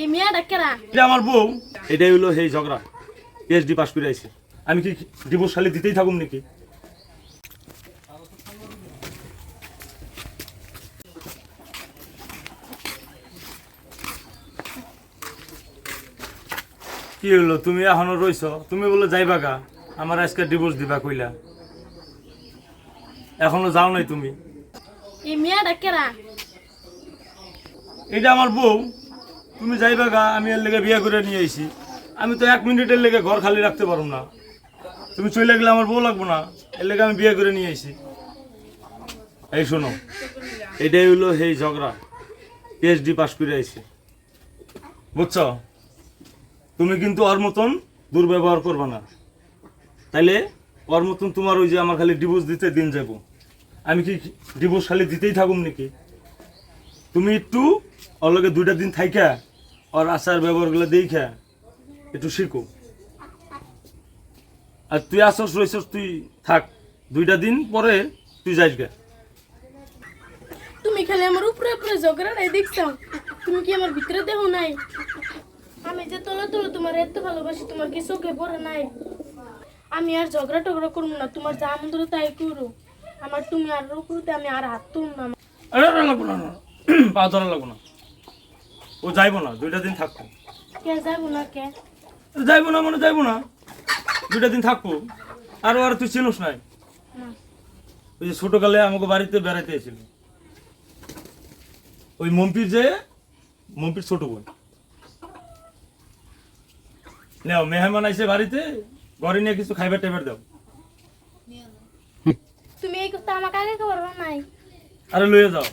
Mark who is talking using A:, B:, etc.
A: এই মেয়েটা কেরা
B: এটা আমার বউ এটাই হলো সেই ঝগড়া। পিএইচডি পাস করে আইছে। আমি কি ডিভোর্স খালি দিতেই থাকুম নাকি? কি হলো? তুমি এখনও রইছ? তুমি বলে যাইবা গা। আমার আজকে ডিভোর্স দিবা কইলা। এখনও যাও নাই তুমি।
A: এই মেয়েটা কেরা
B: এটা আমার বউ। তুমি যাইবা গা, আমি এর লেগে বিয়ে করে নিয়ে আইছি। আমি তো এক মিনিটের লেগে ঘর খালি রাখতে পারব না। তুমি চলে গেলে আমার বউ লাগবো না, এর লেগে আমি বিয়ে করে নিয়ে আইছি। এই শোনো, এটাই হলো সেই ঝগড়া। পিএইচডি পাস করে আইছি। বুঝছ? তুমি কিন্তু ওর মতন দুর্ব্যবহার করবে না। তাইলে ওর মতন তোমার ওই যে আমার খালি ডিভোর্স দিতে দিন যাব আমি কি ডিভোর্স খালি দিতেই থাকুম নাকি? তুমি একটু ওর লগে দুইটা দিন থাইকা ওর আচার ব্যবহারগুলো দেখা একটু শিখো আর তুই আসস রইছস তুই থাক দুইটা দিন পরে তুই যাইস গে
A: তুমি খালি আমার উপরে উপরে ঝগড়াটাই দেখছ তুমি কি আমার ভিতরে দেহ নাই আমি যে তলে তলে তোমার এত ভালোবাসি তোমার কি চোখে পড়ে নাই আমি আর ঝগড়া টগড়া করব না তোমার যা মন ধরে তাই করো আমার তুমি আর উপরতে আমি আর হাত তুলব না
B: আরে আরে লাগবো না না, পা ধরা লাগবো না ও যাইবো না দুইটা দিন থাকব।
A: কে যাব না কে?
B: যাইবো না মানে যাইবো না। দুইটা দিন থাকব। আর আর তুই চিনুস নাই?
A: না।
B: ওই যে ছোটকালে আমাকে বাড়িতে বেড়াতে এসেছিল। ওই মম্পির যে মম্পির ছোট বোন। নেও মেহমান আইসে বাড়িতে ঘরে নিয়ে কিছু খাইবার টাইবার দাও।
A: তুমি এই কথা আমাকে আগে খবর নাই।
B: আরে লইয়ে যাও।